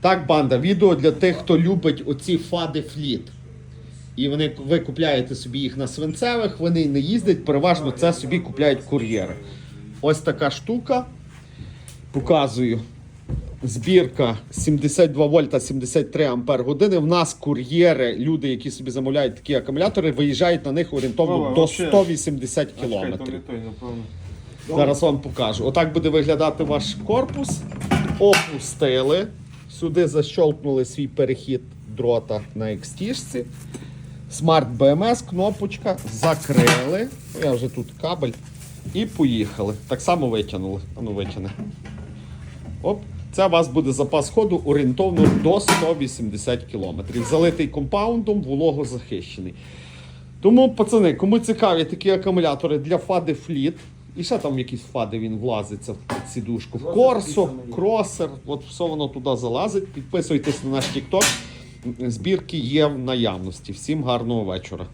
Так, банда, відео для тих, хто любить оці фади фліт. І вони, ви купляєте собі їх на свинцевих, вони не їздять, переважно це собі купляють кур'єри. Ось така штука. Показую. Збірка 72 вольта 73 ампер години. В нас кур'єри, люди, які собі замовляють такі акумулятори, виїжджають на них орієнтовно Вова, до 180 А, кілометрів. Зараз вам покажу. Отак буде виглядати ваш корпус. Опустили. Сюди защолкнули свій перехід дрота на XT-шці. Смарт BMS, кнопочка, закрили. Ну, Я вже тут кабель. І поїхали. Так само витягнули. А ну витягни. Оп. Це у вас буде запас ходу орієнтовно до 180 км. Залитий компаундом, вологозахищений. Тому, пацани, кому цікаві такі акумулятори для фади фліт, і ще там якісь фади він влазиться в сідушку. В Корсо, кросер, от все воно туди залазить. Підписуйтесь на наш TikTok. Збірки є в наявності. Всім гарного вечора.